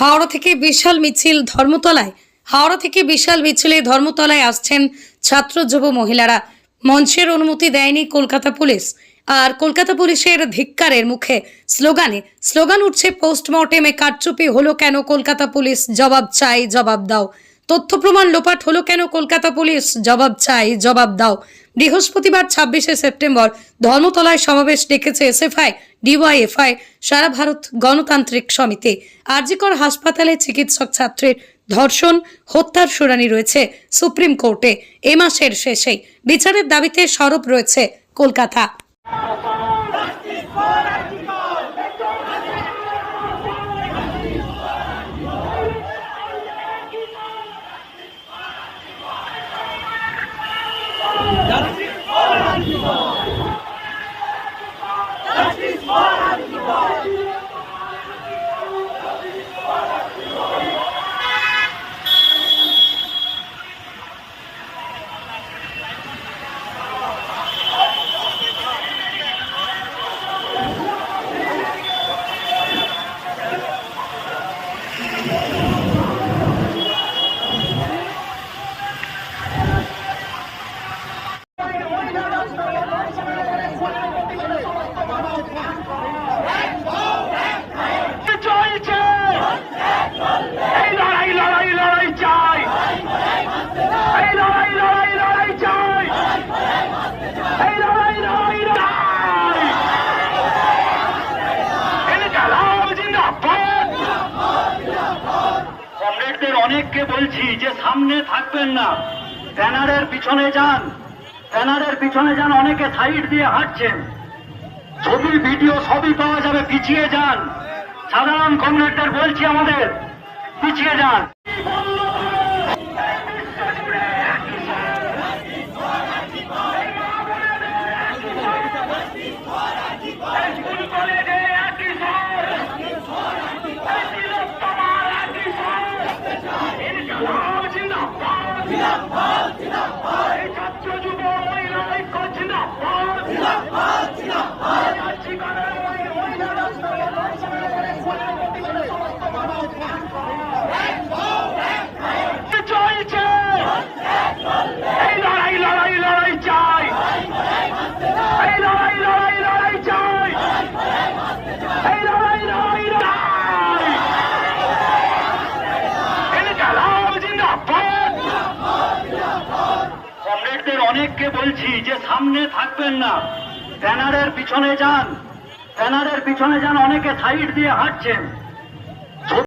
হাওড়া থেকে বিশাল মিছিল ধর্মতলায়। হাওড়া থেকে বিশাল মিছিলে ধর্মতলায় আসছেন ছাত্র যুব মহিলারা। মঞ্চের অনুমতি দেয়নি কলকাতা পুলিশ। আর কলকাতা পুলিশের ধিক্কারের মুখে স্লোগানে, স্লোগান উঠছে, পোস্টমর্টেমে কারচুপি হলো কেন? কলকাতা পুলিশ জবাব চাই, জবাব দাও। তথ্য প্রমাণ লোপাট হলো কেন কলকাতা পুলিশ? জবাব চাই, জবাব দাও। বৃহস্পতিবার ছাব্বিশে সেপ্টেম্বর ধর্মতলায় সমাবেশ ডেকেছে এসএফআই, ডিওয়াইএফআই, সারা ভারত গণতান্ত্রিক সমিতি। আরজিকর হাসপাতালে চিকিৎসক ছাত্রের ধর্ষণ, হত্যার শুনানি রয়েছে সুপ্রিম কোর্টে। এ মাসের শেষেই বিচারের দাবিতে সরব রয়েছে কলকাতা। অনেককে বলছি যে সামনে থাকবেন না। ব্যানারের পিছনে যান। ব্যানারের পিছনে যান, অনেকে সাইড দিয়ে হাঁটছেন। ছবি ভিডিও সবই পাওয়া যাবে, পিছিয়ে যান। সাধারণ কমরেডদের বলছি আমাদের, পিছিয়ে যান। অনেককে বলছি যে সামনে থাকবেন না। ব্যানারের পিছনে যান। ব্যানারের পিছনে যান, অনেকে সাইড দিয়ে হাঁটছেন।